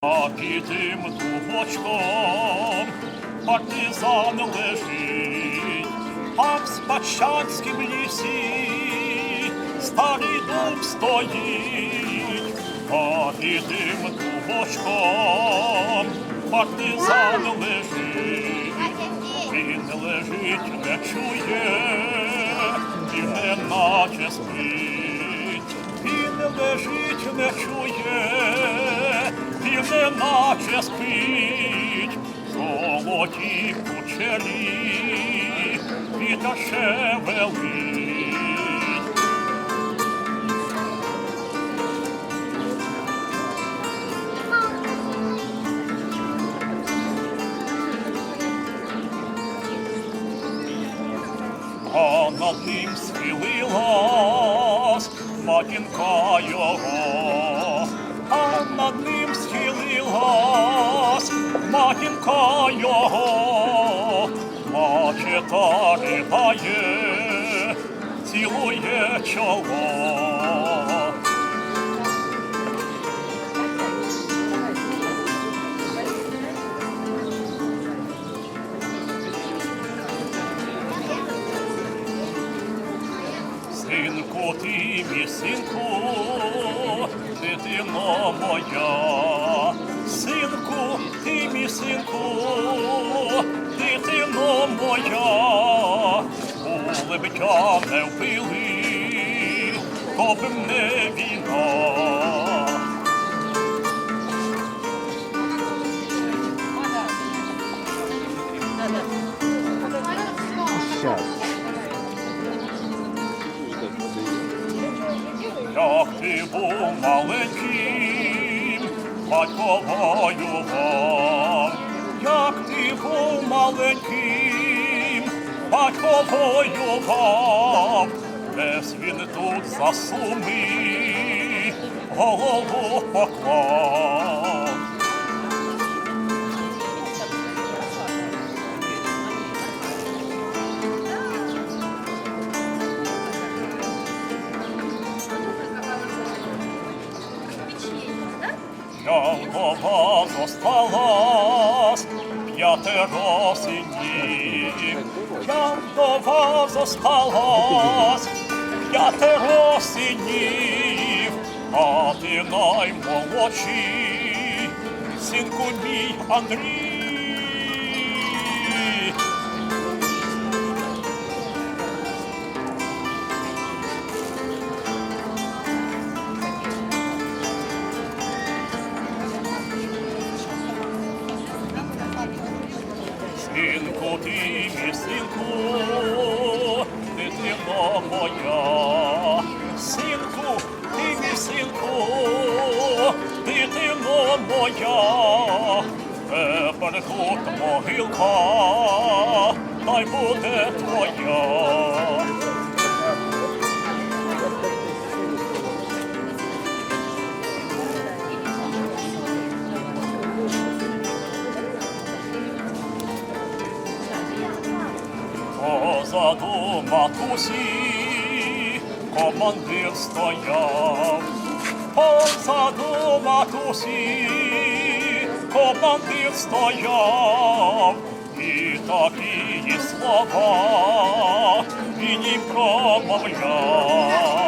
А під тим дубочком партизан лежить, а в Спадщанськім лісі старий дуб стоїть, а під тим дубочком партизан лежить, він лежить, не чує, і не наче спить, він лежить, не чує, і не наче спить, золоті кучері, вітер шевелить. а над ним схилилась матінка його, а над ним схилилась матінка його, плаче та ридає, цілує чоло. Синку, ти мій синку, дитино моя, синку, ти мій синку, дитино моя, б не вбили, то не війна. Як ти був маленьким, батько вам, як ти був маленьким, батьковою вам, десь він тут за суми голову поклав. Вдова зосталась, п'ятеро синів. Я вдова зосталась, п'ятеро синів, а ти наймолодший, синку мій Андрій. Синку, ти мій синку, дитино моя, синку, ти мій синку, дитино моя, тепер тут могилка, хай буде твоя. Позаду матусі командир стояв, позаду матусі командир стояв, і такі слова і не промовляв.